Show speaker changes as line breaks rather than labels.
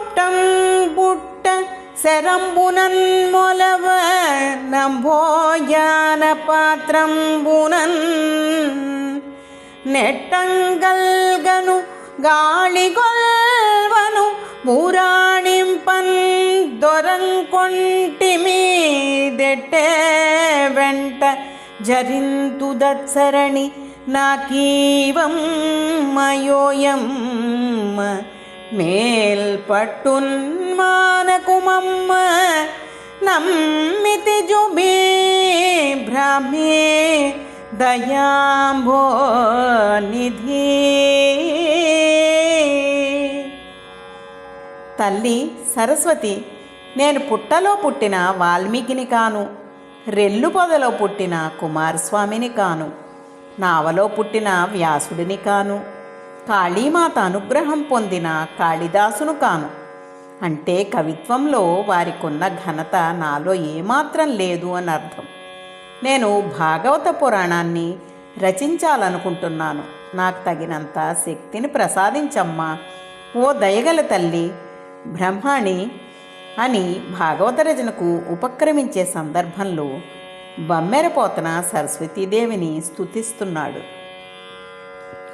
கூட்டம் புட்ட செரம்புனன் மொலவ நம்போயான பாத்திரம் புனன். நெட்டங்கல்கனு ಗಾಳಿಗೊಲ್ವನು ಪೂರಾಣಿಂಪನ್ ದೊರಂಕೊಂಟಿ ಮೀದೆಟ್ಟೆ ವೆಂಟ ಜರಿಂತು ದತ್ಸರಣಿ ನಾಕೀವಂ పట్టున్మానకుమమ్మ నమ్మితి జుబీ భ్రామే దయాంభో నిధి. తల్లి సరస్వతి నేను పుట్టలో పుట్టిన వాల్మీకిని కాను రెల్లు పొదలో పుట్టిన కుమారస్వామిని కాను నావలో పుట్టిన వ్యాసుడిని కాను. కాళీమాత అనుగ్రహం పొందిన కాళిదాసును కాను. అంటే కవిత్వంలో వారికున్న ఘనత నాలో ఏమాత్రం లేదు అని అర్థం నేను భాగవత పురాణాన్ని రచించాలనుకుంటున్నాను. నాకు తగినంత శక్తిని ప్రసాదించమ్మా. ఓ దయగల తల్లి బ్రహ్మాణి అని భాగవత రచనకు ఉపక్రమించే సందర్భంలో బమ్మెరపోతన సరస్వతీదేవిని స్థుతిస్తున్నాడు